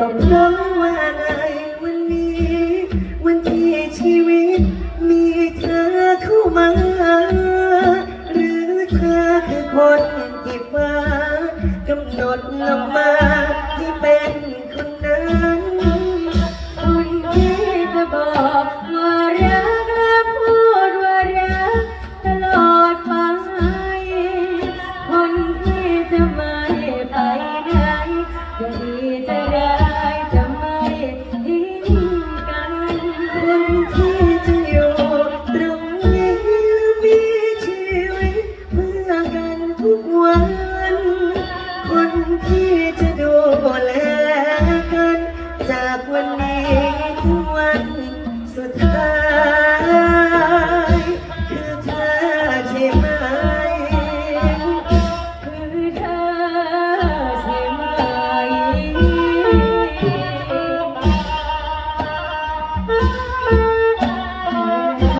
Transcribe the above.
ก็เพราะว่าในวันนี้ วันที่ชีวิต มีเธอเข้ามา หรือเธอคือคนที่ฟ้ากำหนดลงมาที่เป็นคนนั้นคนที่จะบอกว่ารัก